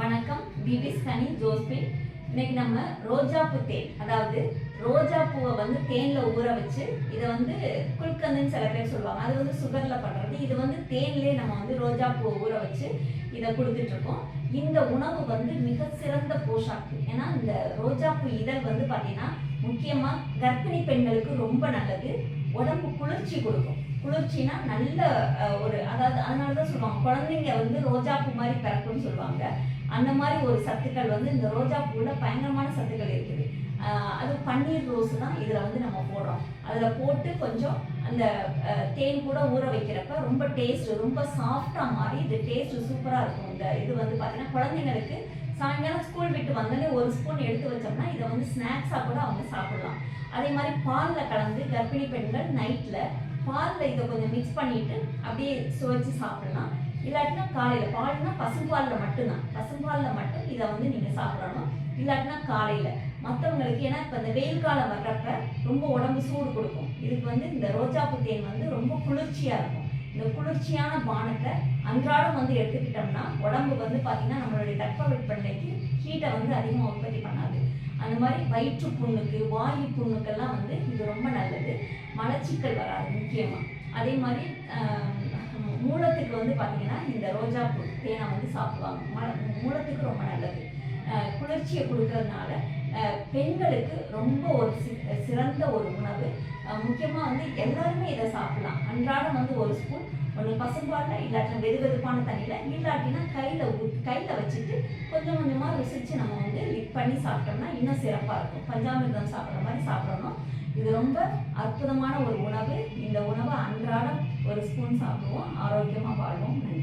வணக்கம். பிபி கனி ஜோஸ்பின் இன்னைக்கு நம்ம ரோஜாப்பூ தேன். அதாவது ரோஜா பூவை வந்து தேனில் ஊற வச்சு இதை வந்து குல்கந்துன்னு சில பேர் சொல்லுவாங்க. அது வந்து சுகரில் பண்ணுறது இது வந்து தேன்லேயே நம்ம வந்து ரோஜா பூவை ஊற வச்சு இதை கொடுத்துட்ருக்கோம் இந்த உணவு வந்து மிக சிறந்த போஷாக்கு. ஏன்னா இந்த ரோஜா பூ இதழ் வந்து பார்த்தீங்கன்னா முக்கியமாக கர்ப்பிணி பெண்களுக்கு ரொம்ப நல்லது. உடம்பு குளிர்ச்சி கொடுக்கும். குளிர்ச்சினா நல்ல ஒரு அதாவது அதனால தான் சொல்லுவாங்க. குழந்தைங்க வந்து ரோஜா பூ மாதிரி பிறக்கும்னு சொல்லுவாங்க. அந்த மாதிரி ஒரு சத்துக்கள் வந்து இந்த ரோஜா பூவில் பயங்கரமான சத்துக்கள் இருக்குது. அது பன்னீர் ரோஸ் தான் இதில் வந்து நம்ம போடுறோம். அதில் போட்டு கொஞ்சம் அந்த தேன் கூட ஊற வைக்கிறப்ப ரொம்ப டேஸ்ட் ரொம்ப சாஃப்டாக மாறி இது டேஸ்ட் சூப்பராக இருக்கும். இந்த இது வந்து பார்த்தீங்கன்னா குழந்தைங்களுக்கு சாயங்காலம் ஸ்கூல் விட்டு வந்தோடனே ஒரு ஸ்பூன் எடுத்து வச்சோம்னா இதை வந்து ஸ்நாக்ஸாக கூட அவங்க சாப்பிடலாம். அதே மாதிரி பாலில் கலந்து கர்ப்பிணி பெண்கள் நைட்டில் பாலில் இதை கொஞ்சம் மிக்ஸ் பண்ணிவிட்டு அப்படியே சுவைச்சு சாப்பிடலாம். இல்லாட்டினா காலையில் பால்னா பசும்பாலில் மட்டும்தான். பசும்பாலில் மட்டும் இதை வந்து நீங்கள் சாப்பிடணும். இல்லாட்டினா காலையில். மற்றவங்களுக்கு ஏன்னா இப்போ இந்த வெயில் காலம் வர்றப்ப ரொம்ப உடம்பு சூடு கொடுக்கும். இதுக்கு வந்து இந்த ரோஜாப்பு தேன் வந்து ரொம்ப குளிர்ச்சியாக இருக்கும். இந்த குளிர்ச்சியான பானத்தை அன்றாடம் வந்து எடுத்துக்கிட்டோம்னா உடம்பு வந்து பார்த்திங்கன்னா நம்மளுடைய தட்பவெப்பநிலைக்கு ஹீட்டை வந்து அதிகமாக உற்பத்தி பண்ணாது. அந்த மாதிரி வயிற்று புண்ணுக்கு வாயு புண்ணுக்கெல்லாம் வந்து இது ரொம்ப நல்லது. மலச்சிக்கல் வராது முக்கியமாக அதே மாதிரி மூலத்துக்கு வந்து பார்த்தீங்கன்னா இந்த ரோஜா பூ தேனை வந்து சாப்பிடுவாங்க. மூலத்துக்கு ரொம்ப நல்லது. குளிர்ச்சியை கொடுக்கறதுனால பெண்களுக்கு ரொம்ப ஒரு சி- சிறந்த ஒரு உணவு. முக்கியமாக வந்து எல்லாருமே இதை சாப்பிடலாம். அன்றாடம் வந்து ஒரு ஸ்பூன் ஒன்று பசும்பாலில் இல்லாட்டினா வெது வெதுப்பான தண்ணியில் இல்லாட்டினா கையில் கையில் வச்சுட்டு கொஞ்சம் கொஞ்சமாக ருசித்து நம்ம வந்து லிக் பண்ணி சாப்பிட்டோம்னா இன்னும் சிறப்பாக இருக்கும். பஞ்சாமிர்தம் சாப்பிட்ற மாதிரி சாப்பிடணும். இது ரொம்ப அற்புதமான ஒரு உணவு. இந்த உணவை அன்றாடம் ஸ்பூன் சாப்பிடுவோம். ஆரோக்கியமாக வாழ்வோம். நன்றி.